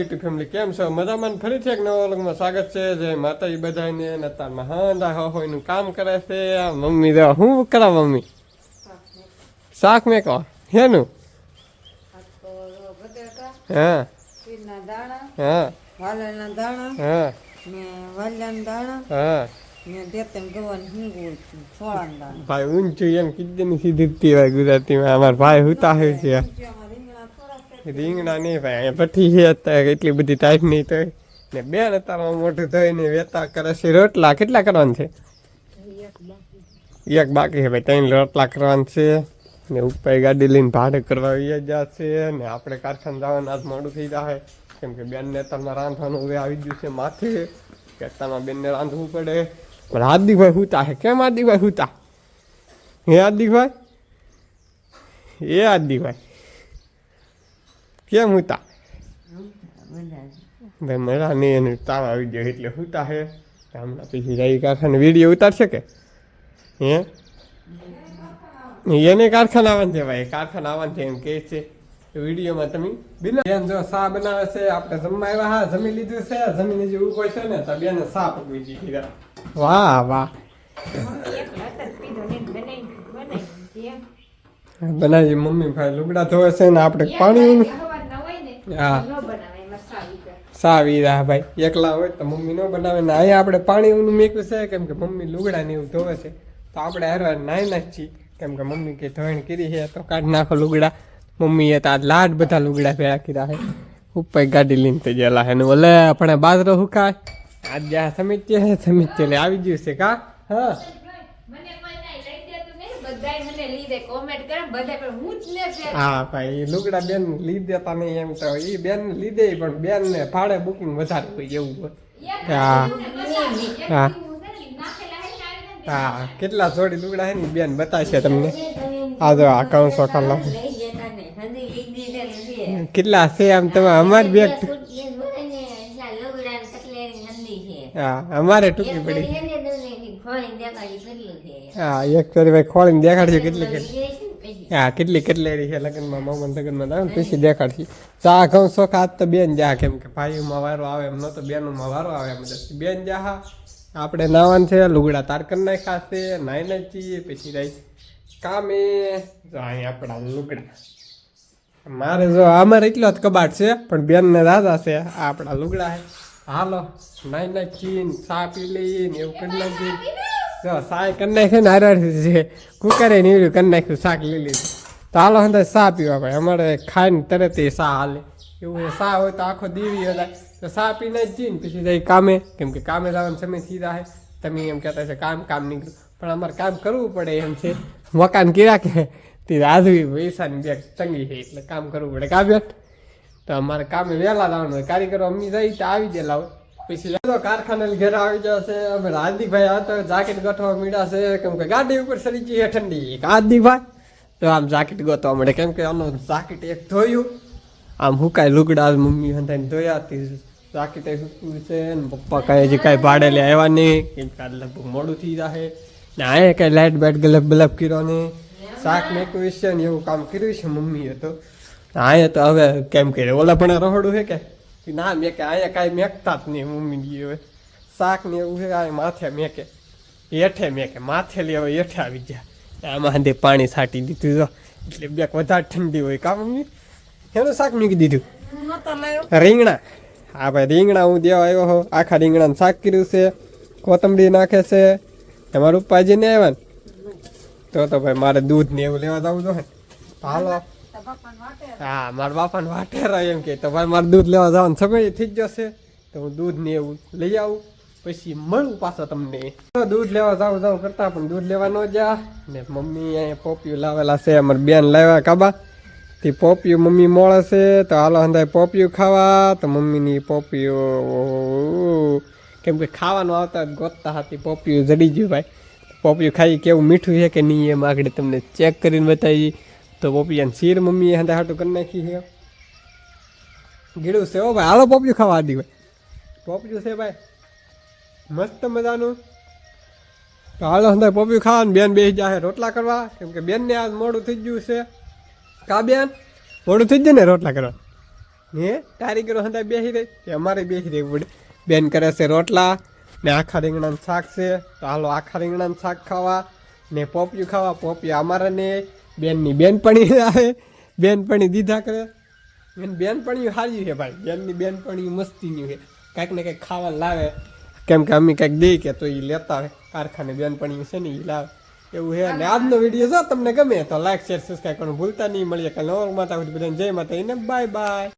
YouTube family કેમ છો? મજામાં ફરીથી એક નવા વ્લોગમાં સ્વાગત છે. જે માતાજી બધાને ને તારમાં હોય હોયનું કામ કરે છે. આ મમ્મી દે હું કરા મમ્મી? શાક મેં કહો હેનું? હા. હા. દાણા હા. ને વાલિયાના દાણા હા. ભાઈ ઊંચું એમ કીધી સીધી ગુજરાતીમાં. અમારા ભાઈ હુતા હોય છે. રીંગણા નહીં ભાઈ, અહીંયા ભઠ્ઠી છે અત્યારે, એટલી બધી ટાઈપ નહીં તો ને બેન અત્યારમાં મોટું થઈને વેતા કરે છે. રોટલા કેટલા કરવાના છે? એક બાકી છે ભાઈ, ત્રણ રોટલા કરવાના છે. ને ઉપર ગાડી લઈને ભાડે કરવા આવી છે. ને આપણે કારખાને જવાનું આજ મોડું થઈ જાય કેમ કે બેનને અત્યારમાં રાંધવાનું હવે આવી ગયું છે માથે, કે અત્યારમાં બેનને રાંધવું પડે. પણ હાર્દિકભાઈ હુતા છે. કેમ હાર્દિકભાઈ હુતા? હે હાર્દિકભાઈ? એ હાર્દિકભાઈ. કેમ હુતા? મજા નહીં એને તાવ આવી ગયો એટલે હુતા હે. હમણાં પછી રહી કારખાને વીડિયો ઉતારશે કે? હે? એને કારખાના આવવાનું છે ભાઈ કારખાના આવવાનું છે એમ કે છે. વિડીયોમાં તમે બિના બેન જો સા બનાવે છે આપણે જમવા આવ્યા હા જમી લીધું છે જમીને જે ઊભો છે ને તો બેને સા પકવી દીધી વાહ વાહ. બનાવી મમ્મી ભાઈ લુગડા ધોવે છે ને આપણે પાણી હા. સાવી રાહ ભાઈ. એકલા હોય તો મમ્મી ન બનાવે ને અહીંયા આપણે પાણી ઊનું મેક્યું છે કેમ કે મમ્મી લુગડા ને એવું ધોવે છે. તો આપણે હારવાર નાઈ નાખી કેમ કે મમ્મી કે ધોઈને કરી છે તો કાઢ નાખો લુગડા. મમ્મીએ તો આ લાડ બધા લુગડા ભેળા કર્યા છે. ઉપર ગાડી લઈને તો ગયેલા છે. ને ઓલે આપણે બાજરો હુકાય આજે આ સમિત્ય છે આવી ગયું છે કા? હા. હા ભાઈ ઈ લુગડા બેન લીધે નહીં એમ તો. એ બેન લીધે પણ બેન ને ભાડે બુકિંગ વધારે હોય એવું હોય. હા. હા હા. કેટલા જોડી લુગડા હે ને બેન બતાવશે તમને. આ જો આ કલા કેટલા છે આમ તમે? અમારે બેગ હા અમારે ટૂંકી પડી. હા એક ફેરી ભાઈ ખોલીને દેખાડશે કેટલી કેટલી. હા કેટલી કેટલી છે લગ્નમાં મામા લગ્નમાં આવે ને પછી દેખાડશે. ચા ઘઉં શોખ આજ તો બેન જા કેમ કે ભાઈઓમાં વારો આવે એમ નતો બેનોમાં વારો આવે એમ બેન જા આપણે નાવાનું છે લુગડા તારકન કરી નાખ્યા છે નાઈ નાખીએ પછી રાઈ. કામે. જો અહીં આપણા લુગડા. મારે જો અમારે એટલો જ કબાટ છે પણ બેનને દાદા છે આ આપણા લુગડા છે. હાલો, નાઈ નાખીએ ને ચા પી લઈએ ને એવું કરી નાખીને જો સાય કરી નાખે ને હારે છે કુકરે ને એવું કરી નાખ્યું, શાક લઈ લીધું. તો હાલો અંદર ચા પીવા ભાઈ અમારે ખાઈને તરત એ ચા હાલે. એવું સા હોય તો આખો દીવી હતા તો ચા પીને જ જઈને પછી જઈ કામે. કેમ કે કામે જવાનો સમય થઈ જાય તમે એમ કહેતા છે કામ કામ નીકળ્યું. પણ અમારે કામ કરવું પડે એમ છે. મકાન કીરા કે, તે રાજવી પૈસાની બે તંગી છે, એટલે કામ કરવું પડે. કાવ્ય તો અમારે કામે વહેલા લાવવાનું હોય. કારીગરો અમી રહી તો આવી દે હોય પછી લેતો કારખાને ઘેર આવી જશે. અમે હાર્દિકભાઈ આ તો જાકેટ ગોઠવા મીડા છે. કેમ કે ગાડી ઉપર સરી છે ઠંડી હાર્દિકભાઈ. તો આમ જાકેટ ગોતવા મળે કેમ કે આનું જાકેટ એક ધોયું. આમ હુકાય લુગડા મમ્મી હંધાઈને ધોયા તે જાકેટ હુકવું છે ને પપ્પા કહે છે કાંઈ ભાડે લે આવ્યા નહીં. કેમ કે લગભગ મોડું થઈ જશે ને આ કાંઈ લાઇટ બાઇટ ગલબ બલબ કર્યો નહીં. શાક મેકવું છે ને એવું કામ કર્યું છે મમ્મીએ તો. અહીંયા તો હવે કેમ કે ઓલા પણ રહોડું છે કે? ના મેં કે અહીંયા કાંઈ મેકતા જ નહીં મમ્મી હવે. શાક ને એવું છે આ માથે મેકે. હેઠે મેકે, માથે લેવા હેઠે આવી ગયા. આમાં હાંધે પાણી છાંટી દીધું તો એટલે બેક વધારે ઠંડી હોય. કા મમ્મી? એનું શાક મૂકી દીધું? રીંગણા. હા ભાઈ, રીંગણા હું દેવા આવ્યો હો. આખા રીંગણાનું શાક કર્યું છે. કોથમરી નાખે છે. તમારું ઉપાજીને આવ્યા ને તો તો ભાઈ, મારે દૂધ ને એવું લેવા જવું ને. હાલો. તો હા, મારા બાપાને વાટેરા એમ કે. તો ભાઈ મારે દૂધ લેવા જવાનું સમય થઈ જશે તો હું દૂધ ને એવું લઈ આવું. પછી મળું પાછો તમને. દૂધ લેવા જાઉં જાઉં કરતા, પણ દૂધ લેવા ન જા ને મમ્મી અહીંયા પોપિયું લાવેલા છે, અમારી બેન લાવ્યા કાબા. તે પોપિયું મમ્મી મળે છે, તો હાલો હંધાય પોપિયું ખાવા. તો મમ્મીની પોપિયું કેમ કે ખાવાનું આવતા ગોતતા હતી પોપિયું જડી ગયું ભાઈ. પોપિયું ખાઈ કેવું મીઠું છે કે નહીં એમ આગળ તમને ચેક કરીને બતાવી તો પોપિયાને શીર મમ્મીએ હંધા હાટું કરી નાખી છે. ગીડું છે હો ભાઈ. હાલો પોપજું ખાવા દી ભાઈ. પોપજું છે ભાઈ. મસ્ત મજાનું. તો હાલો અંદર પોપિયું ખાવાનું બેન બેસી જાય રોટલા કરવા. કેમ કે બેનને આજ મોડું થઈ ગયું છે. કા બેન? મોડું થઈ ગયું ને રોટલા કરવા? ને કારીગરો હતા બેસી રહી? અમારે બેસી રહી પડે. બેન કરે છે રોટલા ને આખા રીંગણાનું શાક છે. તો હાલો આખા રીંગણાનું શાક ખાવા ને પોપિયું ખાવા. પોપિયું અમારે ને બેનની બેનપણી આવે, બેનપણી દીધા કરે. બેન બેનપણી સારી છે ભાઈ. બેનની બેનપણી મસ્તીની છે. કાંઈક ને કંઈક ખાવા લાવે. કેમ કે અમે કંઈક દઈ કે તો એ લેતા હોય. કારખાને બેનપણી છે ને એ લાવે. એવું છે. અને આજનો વીડિયો જો તમને ગમે તો લાઈક શેર સબસ્ક્રાઈબ કરવાનું ભૂલતા નહીં. મળીએ કાલે નવા માતા બધાને જય માતા એને બાય બાય